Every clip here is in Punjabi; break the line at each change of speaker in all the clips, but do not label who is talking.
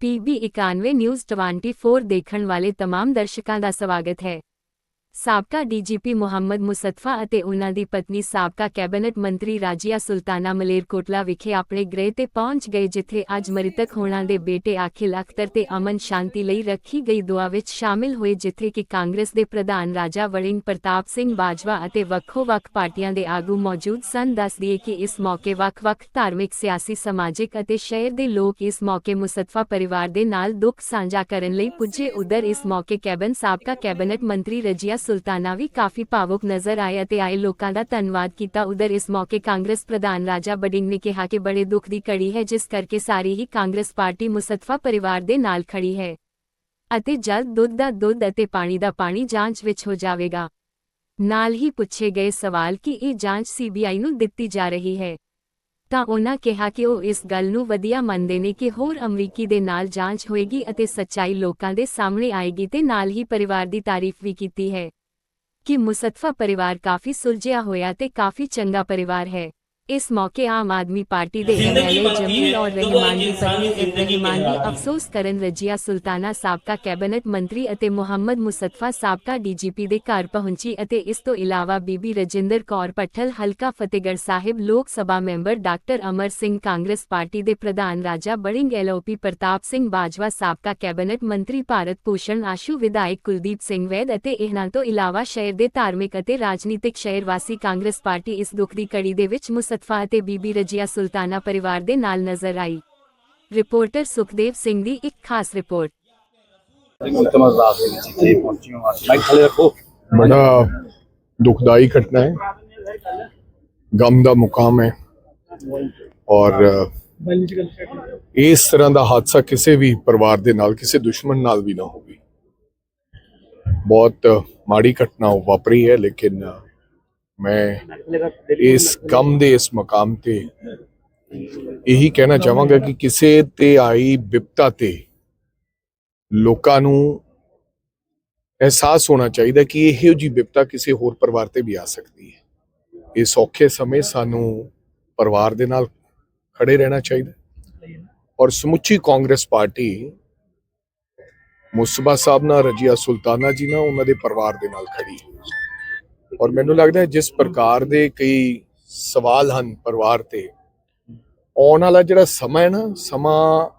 ਪੀਬੀ 91 ਨਿਊਜ਼ 24 ਦੇਖਣ ਵਾਲੇ तमाम ਦਰਸ਼ਕਾਂ ਦਾ ਸਵਾਗਤ ਹੈ ਸਾਬਕਾ ਡੀਜੀਪੀ ਮੁਹੰਮਦ ਮੁਸਤਫਾ ਅਤੇ ਉਨ੍ਹਾਂ ਦੀ ਪਤਨੀ ਸਾਬਕਾ ਕੈਬਨਿਟ ਮੰਤਰੀ ਰਾਜੀਆ ਸੁਲਤਾਨਾ ਮਲੇਰਕੋਟਲਾ ਵਿਖੇ ਆਪਣੇ ਗ੍ਰਹਿ ਤੇ ਪਹੁੰਚ ਗਏ, ਜਿੱਥੇ ਅੱਜ ਮ੍ਰਿਤਕ ਹੋਣਾ ਦੇ ਬੇਟੇ ਆਖਿਲ ਅਖਤਰ ਤੇ ਅਮਨ ਸ਼ਾਂਤੀ ਲਈ ਰੱਖੀ ਗਈ ਦੁਆ ਵਿੱਚ ਸ਼ਾਮਿਲ ਹੋਏ, ਜਿੱਥੇ ਕਿ ਕਾਂਗਰਸ ਦੇ ਪ੍ਰਧਾਨ ਰਾਜਾ ਵੜਿੰਗ ਪ੍ਰਤਾਪ ਸਿੰਘ ਬਾਜਵਾ ਅਤੇ ਵੱਖੋ-ਵੱਖ ਪਾਰਟੀਆਂ ਦੇ ਆਗੂ ਮੌਜੂਦ ਸਨ। ਦੱਸ ਕਿ ਇਸ ਮੌਕੇ ਵੱਖ-ਵੱਖ ਧਾਰਮਿਕ, ਸਿਆਸੀ, ਸਮਾਜਿਕ ਅਤੇ ਸ਼ਹਿਰ ਦੇ ਲੋਕ ਇਸ ਮੌਕੇ ਮੁਸਤਫਾ ਪਰਿਵਾਰ ਦੇ ਨਾਲ ਦੁੱਖ ਸਾਂਝਾ ਕਰਨ ਲਈ ਪੁੱਜੇ। ਉਧਰ ਇਸ ਮੌਕੇ ਕੈਬਨ ਸਾਬਕਾ ਕੈਬਨਿਟ ਮੰਤਰੀ ਰਜੀਆ ਸੁਲਤਾਨਾ ਵੀ ਕਾਫੀ ਭਾਵੁਕ ਨਜ਼ਰ ਆਏ ਅਤੇ ਆਏ ਲੋਕਾਂ ਦਾ ਧੰਨਵਾਦ ਕੀਤਾ ਉਧਰ ਇਸ ਮੌਕੇ ਕਾਂਗਰਸ ਪ੍ਰਧਾਨ ਰਾਜਾ ਬਡਿੰਗ ਨੇ ਕਿਹਾ ਕਿ ਬੜੇ ਦੁੱਖ ਦੀ ਘੜੀ ਹੈ ਜਿਸ ਕਰਕੇ ਸਾਰੀ ਹੀ ਕਾਂਗਰਸ ਪਾਰਟੀ ਮੁਸਤਫਾ ਪਰਿਵਾਰ ਦੇ ਨਾਲ ਖੜੀ ਹੈ ਅਤੇ ਜਲਦ ਦੁੱਧ ਦਾ ਦੁੱਧ ਅਤੇ ਪਾਣੀ ਦਾ ਪਾਣੀ ਜਾਂਚ ਵਿੱਚ ਹੋ ਜਾਵੇਗਾ ਨਾਲ ਹੀ ਪੁੱਛੇ ਗਏ ਸਵਾਲ ਕਿ ਇਹ ਜਾਂਚ ਸੀਬੀਆਈ ਨੂੰ ਦਿੱਤੀ ਜਾ ਰਹੀ ਹੈ ਤਾਂ ਉਨ੍ਹਾਂ ਕਿਹਾ ਕਿ ਉਹ ਇਸ ਗੱਲ ਨੂੰ ਵਧੀਆ ਮੰਨਦੇ ਨੇ ਕਿ ਹੋਰ ਅਮਰੀਕੀ ਦੇ ਨਾਲ ਜਾਂਚ ਹੋਏਗੀ ਅਤੇ ਸੱਚਾਈ ਲੋਕਾਂ ਦੇ ਸਾਹਮਣੇ ਆਏਗੀ ਤੇ ਨਾਲ ਹੀ ਪਰਿਵਾਰ ਦੀ ਤਾਰੀਫ ਵੀ ਕੀਤੀ ਹੈ ਕਿ ਮੁਸਤਫਾ ਪਰਿਵਾਰ ਕਾਫੀ ਸੁਲਝਿਆ ਹੋਇਆ ਤੇ ਕਾਫੀ ਚੰਗਾ ਪਰਿਵਾਰ ਹੈ। ਇਸ ਮੌਕੇ ਆਮ ਆਦਮੀ ਪਾਰਟੀ ਦੇ ਐਮਐਲਏ ਜਮੀਲ ਔਰ ਰਹਿਮਾਨ ਦੀ ਪਤਨੀ ਇਬਰਾਹਿਮਾਨ ਨੇ ਅਫਸੋਸ ਕਰਨ ਰਜੀਆ ਸੁਲਤਾਨਾ ਸਾਬਕਾ ਕੈਬਨਿਟ ਮੰਤਰੀ ਅਤੇ ਮੁਹੰਮਦ ਮੁਸਤਫਾ ਸਾਬਕਾ ਡੀਜੀਪੀ ਦੇ ਘਰ ਪਹੁੰਚੀ ਅਤੇ ਇਸ ਤੋਂ ਇਲਾਵਾ ਬੀਬੀ ਰਜਿੰਦਰ ਕੌਰ ਪੱਠਲ ਹਲਕਾ Fatehgarh Sahib Lok Sabha member doctor Amar Singh Congress party ਦੇ ਪ੍ਰਧਾਨ ਰਾਜਾ ਬੜਿੰਗ ਐਲਓਪੀ ਪ੍ਰਤਾਪ ਸਿੰਘ ਬਾਜਵਾ ਸਾਬਕਾ ਕੈਬਨਿਟ ਮੰਤਰੀ ਭਾਰਤ ਭੂਸ਼ਣ ਆਸ਼ੂ ਵਿਧਾਇਕ ਕੁਲਦੀਪ ਸਿੰਘ ਵੈਦ ਅਤੇ ਇਹਨਾਂ ਤੋਂ ਇਲਾਵਾ ਸ਼ਹਿਰ ਦੇ ਧਾਰਮਿਕ ਅਤੇ ਰਾਜਨੀਤਿਕ ਸ਼ਹਿਰ ਵਾਸੀ ਕਾਂਗਰਸ ਪਾਰਟੀ ਇਸ ਦੁੱਖ ਦੀ ਕੜੀ ਦੇ ਵਿੱਚ ਫਤਫਾ ਤੇ ਬੀਬੀ ਰਜੀਆ ਸੁਲਤਾਨਾ ਪਰਿਵਾਰ ਦੇ ਨਾਲ ਨਜ਼ਰ ਆਈ। ਰਿਪੋਰਟਰ ਸੁਖਦੇਵ ਸਿੰਘ ਦੀ ਇੱਕ ਖਾਸ ਰਿਪੋਰਟ।
ਬੜਾ ਦੁਖਦਾਈ ਘਟਨਾ ਹੈ।
ਗਮ ਦਾ ਮੁਕਾਮ ਹੈ। ਔਰ ਇਸ ਤਰ੍ਹਾਂ ਦਾ ਹਾਦਸਾ ਕਿਸੇ ਵੀ ਪਰਿਵਾਰ ਦੇ ਨਾਲ ਕਿਸੇ ਦੁਸ਼ਮਣ ਨਾਲ ਵੀ ਨਾ ਹੋਵੇ। ਬਹੁਤ ਮਾੜੀ ਘਟਨਾ ਵਾਪਰੀ ਹੈ ਲੇਕਿਨ ਮੈਂ ਇਸ ਗਮ ਦੇ ਇਸ ਮਕਾਮ ਤੇ ਇਹੀ ਕਹਿਣਾ ਚਾਹਾਂਗਾ ਕਿ ਕਿਸੇ ਤੇ ਆਈ ਵਿਪਤਾ ਤੇ ਲੋਕਾਂ ਨੂੰ ਅਹਿਸਾਸ ਹੋਣਾ ਚਾਹੀਦਾ ਕਿ ਇਹੋ ਜੀ ਵਿਪਤਾ ਕਿਸੇ ਹੋਰ ਪਰਿਵਾਰ ਤੇ ਵੀ ਆ ਸਕਦੀ ਹੈ ਇਸ ਔਖੇ ਸਮੇਂ ਸਾਨੂੰ ਪਰਿਵਾਰ ਦੇ ਨਾਲ ਖੜੇ ਰਹਿਣਾ ਚਾਹੀਦਾ ਔਰ ਸਮੁੱਚੀ ਕਾਂਗਰਸ ਪਾਰਟੀ ਮੁਸਬਾ ਸਾਹਿਬ ਨਾਲ ਰਜੀਆ ਸੁਲਤਾਨਾ ਜੀ ਨਾਲ ਉਹਨਾਂ ਦੇ ਪਰਿਵਾਰ ਦੇ ਨਾਲ ਖੜੀ ਹੈ। ਔਰ ਮੈਨੂੰ ਲੱਗਦਾ ਹੈ ਜਿਸ ਪ੍ਰਕਾਰ ਦੇ ਕਈ ਸਵਾਲ ਹਨ ਪਰਿਵਾਰ ਤੇ, ਆਉਣ ਵਾਲਾ ਜਿਹੜਾ ਸਮਾਂ ਹੈ ਨਾ, ਸਮਾਂ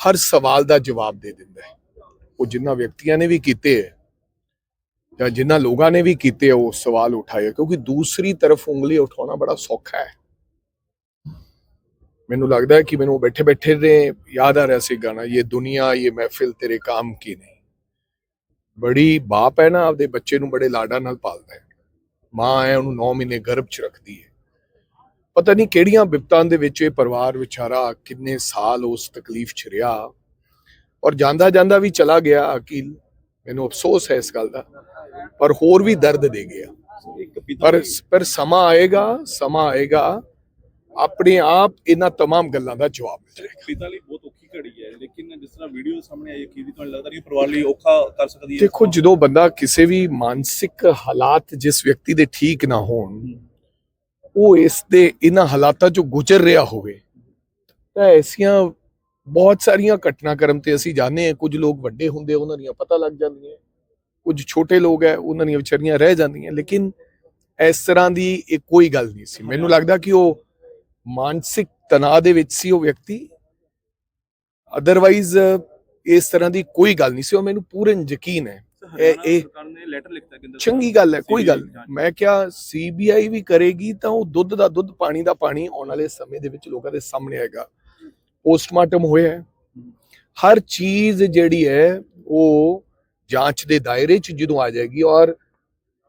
ਹਰ ਸਵਾਲ ਦਾ ਜਵਾਬ ਦੇ ਦਿੰਦਾ ਹੈ। ਉਹ ਜਿਨ੍ਹਾਂ ਵਿਅਕਤੀਆਂ ਨੇ ਵੀ ਕੀਤੇ ਹੈ ਜਾਂ ਜਿਨ੍ਹਾਂ ਲੋਕਾਂ ਨੇ ਵੀ ਕੀਤੇ ਉਹ ਸਵਾਲ ਉਠਾਏ ਕਿਉਂਕਿ ਦੂਸਰੀ ਤਰਫ ਉਂਗਲੀ ਉਠਾਉਣਾ ਬੜਾ ਸੌਖਾ ਹੈ। ਮੈਨੂੰ ਲੱਗਦਾ ਹੈ ਕਿ ਮੈਨੂੰ ਬੈਠੇ ਬੈਠੇ ਨੇ, ਯਾਦ ਆ ਰਿਹਾ ਸੀ ਗਾਣਾ, ਇਹ ਦੁਨੀਆ, ਇਹ ਮਹਿਫਿਲ ਤੇਰੇ ਕਾਮ ਕੀ ਨਹੀਂ ਬੜੀ ਬਾਪ ਹੈ ਨਾ, ਆਪਦੇ ਬੱਚੇ ਨੂੰ ਬੜੇ ਲਾਡਾ ਨਾਲ ਪਾਲਦਾ ਹੈ। ਮਾਂ ਹੈ ਉਹਨੂੰ 9 ਮਹੀਨੇ ਗਰਭ 'ਚ ਰੱਖਦੀ ਹੈ ਪਤਾ ਨਹੀਂ ਕਿਹੜੀਆਂ ਵਿਪਤਾਂ ਦੇ ਵਿੱਚ ਇਹ ਪਰਿਵਾਰ ਵਿਚਾਰਾ ਕਿੰਨੇ ਸਾਲ ਉਸ ਤਕਲੀਫ 'ਚ ਰਿਹਾ ਔਰ ਜਾਂਦਾ ਜਾਂਦਾ ਵੀ ਚਲਾ ਗਿਆ ਅਕੀਲ ਮੈਨੂੰ ਅਫਸੋਸ ਹੈ ਇਸ ਗੱਲ ਦਾ ਪਰ ਹੋਰ ਵੀ ਦਰਦ ਦੇ ਗਿਆ
ਇੱਕ ਪਿਤਾ
ਪਰ ਪਰ ਸਮਾਂ ਆਏਗਾ ਸਮਾਂ ਆਏਗਾ ਆਪਣੇ ਆਪ ਇਹਨਾਂ तमाम ਗੱਲਾਂ ਦਾ ਜਵਾਬ ਮਿਲ ਜਾਏਗਾ
ਪਿਤਾ ਲਈ ਬਹੁਤ ਔਖੀ ਘੜੀ ਹੈ ਲੇਕਿਨ ਜਿਸ ਤਰ੍ਹਾਂ ਵੀਡੀਓ ਸਾਹਮਣੇ ਆਈ ਕੀ ਤੁਹਾਨੂੰ ਲੱਗਦਾ ਕਿ ਪਰਿਵਾਰ ਲਈ ਔਖਾ ਕਰ ਸਕਦੀ ਹੈ?
ਦੇਖੋ ਜਦੋਂ ਬੰਦਾ ਕਿਸੇ ਵੀ ਮਾਨਸਿਕ ਹਾਲਾਤ ਜਿਸ ਵਿਅਕਤੀ ਦੇ ਠੀਕ ਨਾ ਹੋਣ ਉਹ ਇਸ ਦੇ ਇਹਨਾਂ ਹਾਲਾਤਾਂ ਚੋਂ ਗੁਜ਼ਰ ਰਿਹਾ ਹੋਵੇ ਤਾਂ ਐਸੀਆਂ ਬਹੁਤ ਸਾਰੀਆਂ ਘਟਨਾਕ੍ਰਮ ਤੇ ਅਸੀਂ ਜਾਣਦੇ ਹਾਂ। ਕੁਝ ਲੋਕ ਵੱਡੇ ਹੁੰਦੇ ਉਹਨਾਂ ਦੀਆਂ ਪਤਾ ਲੱਗ ਜਾਂਦੀਆਂ। ਕੁਝ ਛੋਟੇ ਲੋਕ ਹੈ ਉਹਨਾਂ ਦੀਆਂ ਵਿਚਾਰੀਆਂ ਰਹਿ ਜਾਂਦੀਆਂ। ਲੇਕਿਨ ਇਸ ਤਰ੍ਹਾਂ ਦੀ ਇਹ ਕੋਈ ਗੱਲ ਨਹੀਂ ਸੀ। ਮੈਨੂੰ ਲੱਗਦਾ ਕਿ ਉਹ ਮਾਨਸਿਕ ਤਣਾਅ ਦੇ ਵਿੱਚ ਸੀ ਉਹ ਵਿਅਕਤੀ। ਅਦਰਵਾਈਜ਼ ਇਸ ਤਰ੍ਹਾਂ ਦੀ ਕੋਈ ਗੱਲ ਨਹੀਂ ਸੀ ਉਹ ਮੈਨੂੰ ਪੂਰਨ ਯਕੀਨ ਹੈ। ਇਹ- ਇਹ- ਚੰਗੀ ਗੱਲ ਹੈ ਕੋਈ ਗੱਲ ਮੈਂ ਕਿਹਾ ਸੀਬੀਆਈ ਵੀ ਕਰੇਗੀ ਤਾਂ ਉਹ ਦੁੱਧ ਦਾ ਦੁੱਧ ਪਾਣੀ ਦਾ ਪਾਣੀ ਆਉਣ ਵਾਲੇ ਸਮੇਂ ਦੇ ਵਿੱਚ ਲੋਕਾਂ ਦੇ ਸਾਹਮਣੇ ਆਏਗਾ। ਪੋਸਟਮਾਰਟਮ ਹੋਇਆ ਹੈ। ਹਰ ਚੀਜ਼ ਜਿਹੜੀ ਹੈ ਉਹ ਜਾਂਚ ਦੇ ਦਾਇਰੇ 'ਚ ਜਦੋਂ ਆ ਜਾਏਗੀ ਔਰ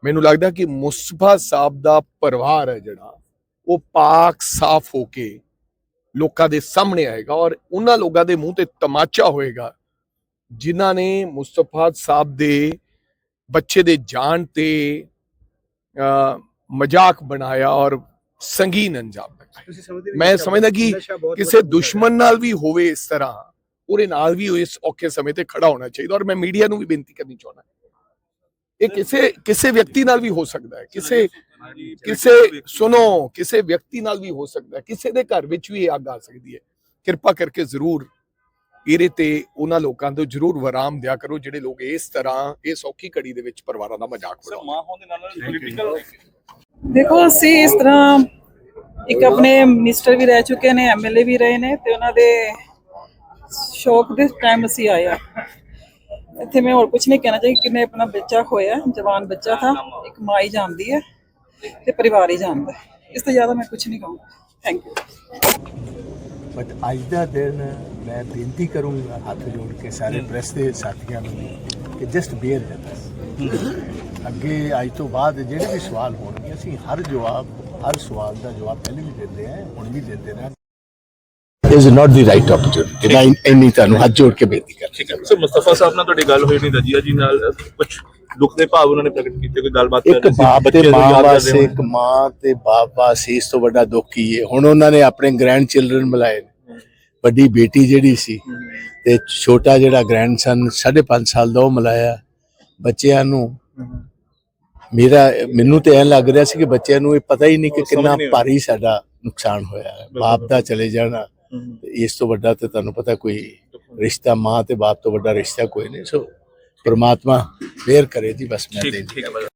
ਮੈਨੂੰ ਲੱਗਦਾ ਕਿ ਮੁਸਤਫਾ ਸਾਹਿਬ ਦਾ ਪਰਿਵਾਰ ਹੈ ਜਿਹੜਾ ਉਹ ਪਾਕ ਸਾਫ਼ ਹੋ ਕੇ ਲੋਕਾਂ ਦੇ ਸਾਹਮਣੇ ਆਏਗਾ ਔਰ ਉਹਨਾਂ ਲੋਕਾਂ ਦੇ ਮੂੰਹ ਤੇ ਤਮਾਚਾ ਹੋਏਗਾ ਜਿਨ੍ਹਾਂ ਨੇ ਮੁਸਤਫਾ ਸਾਹਿਬ ਦੇ ਬੱਚੇ ਦੇ ਜਾਨ ਤੇ ਮਜ਼ਾਕ ਬਣਾਇਆ ਔਰ ਸੰਗੀਨ ਅੰਜਾਮ ਦਿਖਾਇਆ ਮੈਂ ਸਮਝਦਾ ਕਿ ਕਿਸੇ ਦੁਸ਼ਮਣ ਨਾਲ ਵੀ ਹੋਵੇ ਇਸ ਤਰ੍ਹਾਂ ਉਹਦੇ ਨਾਲ ਵੀ ਇਸ ਔਖੇ ਸਮੇਂ ਤੇ ਖੜਾ ਹੋਣਾ ਚਾਹੀਦਾ ਔਰ ਮੈਂ ਮੀਡੀਆ ਨੂੰ ਵੀ ਬੇਨਤੀ ਕਰਨੀ ਚਾਹੁੰਦਾ। ਇਹ ਕਿਸੇ ਕਿਸੇ ਵਿਅਕਤੀ ਨਾਲ ਵੀ ਹੋ ਸਕਦਾ ਹੈ ਕਿਸੇ ਕਿਸੇ ਸੁਣੋ ਕਿਸੇ ਵਿਅਕਤੀ ਨਾਲ ਵੀ ਹੋ ਸਕਦਾ ਹੈ ਕਿਸੇ ਦੇ ਘਰ ਵਿੱਚ ਵੀ ਇਹ ਅੱਗ ਆ ਸਕਦੀ ਹੈ। ਕਿਰਪਾ ਕਰਕੇ ਜ਼ਰੂਰ ਇਹਦੇ ਤੇ ਉਹਨਾਂ ਲੋਕਾਂ ਤੋਂ ਜ਼ਰੂਰ ਵਰਾਮ ਦਿਆ ਕਰੋ ਜਿਹੜੇ ਲੋਕ ਇਸ ਤਰ੍ਹਾਂ ਇਹ ਸੌਖੀ ਘੜੀ ਦੇ ਵਿੱਚ ਪਰਿਵਾਰਾਂ ਦਾ ਮਜ਼ਾਕ ਉਡਾਉਂਦੇ
ਮਾਂ ਹੋਣ ਦੇ ਨਾਲ ਨਾਲ ਪੋਲੀਟੀਕਲ
ਦੇਖੋ ਅਸੀਂ ਇਸ ਤਰ੍ਹਾਂ ਇੱਕ ਆਪਣੇ ਮਿਨਿਸਟਰ ਵੀ ਰਹਿ ਚੁੱਕੇ ਨੇ ਐਮਐਲਏ ਵੀ ਰਹੇ ਨੇ ਤੇ ਉਹਨਾਂ ਦੇ ਸ਼ੌਕ ਦੇ ਟਾਈਮ ਅਸੀਂ ਆਇਆ ਇੱਥੇ ਮੈਂ ਹੋਰ ਕੁਝ ਨਹੀਂ ਕਹਿਣਾ ਚਾਹੀਦਾ ਕਿ ਮੈਂ ਆਪਣਾ ਬੱਚਾ ਖੋਇਆ ਜਵਾਨ ਬੱਚਾ ਥਾ ਇੱਕ ਮਾਂ ਹੀ ਜਾਣਦੀ ਹੈ। ਤੇ ਪਰਿਵਾਰ ਹੀ ਜਾਣਦਾ ਇਸ ਤੋਂ ਜ਼ਿਆਦਾ ਮੈਂ ਕੁਝ ਨਹੀਂ ਕਹੂੰਗਾ। ਥੈਂਕ ਯੂ
ਬਟ ਅੱਜ ਦਾ ਦਿਨ ਮੈਂ ਬੇਨਤੀ ਕਰੂੰਗਾ ਹੱਥ ਜੋੜ ਕੇ ਸਾਰੇ ਪ੍ਰੈਸ ਦੇ ਸਾਥੀਆਂ ਨੂੰ ਕਿ ਜਸਟ ਬੀਅਰ ਵਿਦ ਅੱਗੇ ਅੱਜ ਤੋਂ ਬਾਅਦ ਜਿਹੜੇ ਵੀ ਸਵਾਲ ਹੋਣਗੇ ਅਸੀਂ ਹਰ ਜਵਾਬ ਹਰ ਸਵਾਲ ਦਾ ਜਵਾਬ ਪਹਿਲੇ ਵੀ ਦਿੰਦੇ ਆ ਹੁਣ ਵੀ ਦਿੰਦੇ ਰਹੇ is not the right opportunity ਮੈਂ ਇੰਨੀ ਤੁਹਾਨੂੰ ਹੱਥ ਜੋੜ ਕੇ ਬੇਨਤੀ ਕਰ
ਠੀਕ ਹੈ। ਸਰ ਮੁਸਤਫਾ ਸਾਹਿਬ ਨਾਲ ਤੁਹਾਡੀ ਗੱਲ ਹੋਈ ਨਹੀਂ ਰਜੀਆ ਜੀ ਨਾਲ ਕੁਝ ਦੁੱਖ ਦੇ ਭਾਵ ਉਹਨਾਂ ਨੇ ਪ੍ਰਗਟ ਕੀਤੇ ਕੋਈ ਗੱਲਬਾਤ
ਇੱਕ ਬਾਪ ਤੇ ਮਾਂ ਵਾਸਤੇ। ਇੱਕ ਮਾਂ ਤੇ ਬਾਪ ਵਾਸਤੇ ਇਸ ਤੋਂ ਵੱਡਾ ਦੁੱਖ ਕੀ ਹੈ ਹੁਣ ਉਹਨਾਂ ਨੇ ਆਪਣੇ ਗ੍ਰੈਂਡ ਚਿਲਡਰਨ ਮਿਲਾਏ ਨੇ। ਵੱਡੀ ਬੇਟੀ ਜਿਹੜੀ ਸੀ ਤੇ ਛੋਟਾ ਜਿਹੜਾ ਗ੍ਰੈਂਡਸਨ 5.5 ਸਾਲ ਦਾ ਉਹ ਮਿਲਾਇਆ ਬੱਚਿਆਂ ਨੂੰ। ਮੇਰਾ ਮੈਨੂੰ ਤੇ ਐਂ ਲੱਗ ਰਿਹਾ ਸੀ ਕਿ ਬੱਚਿਆਂ ਨੂੰ ਇਹ ਪਤਾ ਹੀ ਨਹੀਂ ਕਿ ਕਿੰਨਾ। ਭਾਰੀ ਸਾਡਾ ਨੁਕਸਾਨ ਹੋਇਆ ਹੈ। ਬਾਪ ਦਾ ਚਲੇ ਜਾਣਾ ਇਸ ਤੋਂ ਵੱਡਾ ਤੇ ਤੁਹਾਨੂੰ ਪਤਾ ਕੋਈ ਰਿਸ਼ਤਾ ਮਾਂ ਤੇ ਬਾਪ ਤੋਂ ਵੱਡਾ ਰਿਸ਼ਤਾ ਕੋਈ ਨਹੀਂ। ਸੋ ਪ੍ਰਮਾਤਮਾ ਫੇਰ ਕਰੇ ਜੀ ਬਸ ਮੈਂ ਤੇ
ਠੀਕ ਠੀਕ ਹੈ।